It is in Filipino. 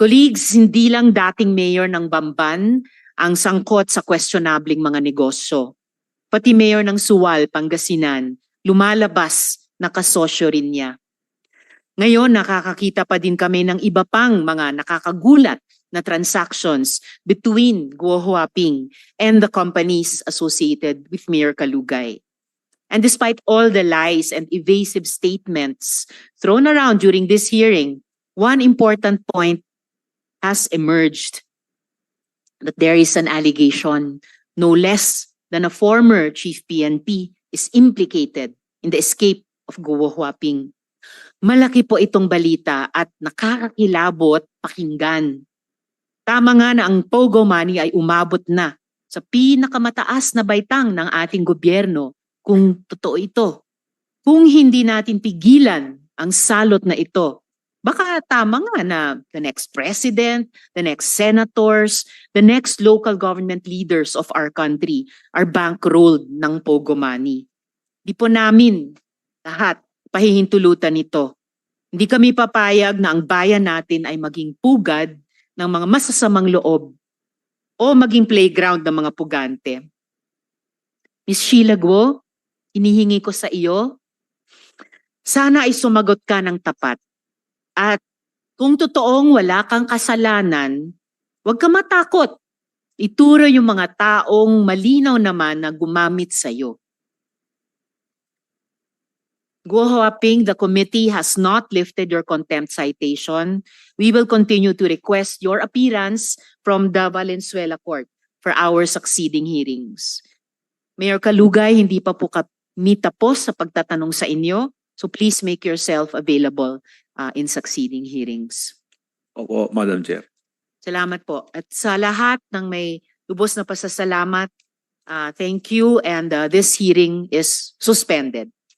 Colleagues, hindi lang dating mayor ng Bamban ang sangkot sa questionabling mga negosyo. Pati mayor ng Suwal, Pangasinan, lumalabas na kasosyo rin niya. Ngayon, nakakakita pa din kami ng iba pang mga nakakagulat na transactions between Guo Huaping and the companies associated with Mayor Kalugay. And despite all the lies and evasive statements thrown around during this hearing, one important point has emerged that there is an allegation no less than a former chief PNP is implicated in the escape of Guo Huaping. Malaki po itong balita at nakakakilabot pakinggan. Tama nga na ang Pogo money ay umabot na sa pinakamataas na baitang ng ating gobyerno kung totoo ito. Kung hindi natin pigilan ang salot na ito, baka tama nga na the next president, the next senators, the next local government leaders of our country are bankrolled ng Pogo money. Di po namin lahat pahihintulutan nito. Hindi kami papayag na ang bayan natin ay maging pugad ng mga masasamang loob o maging playground ng mga pugante. Miss Sheila Guo, inihingi ko sa iyo, sana ay sumagot ka ng tapat. At kung totoong wala kang kasalanan, huwag ka matakot. Ituro yung mga taong malinaw naman na gumamit sa iyo. Guo Huaping, the committee has not lifted your contempt citation. We will continue to request your appearance from the Valenzuela Court for our succeeding hearings. Mayor Kalugay, hindi pa po kami tapos sa pagtatanong sa inyo, so please make yourself available uh, in succeeding hearings. Opo, Madam Chair. Salamat po. At sa lahat ng may lubos na pasasalamat, uh, thank you and uh, this hearing is suspended.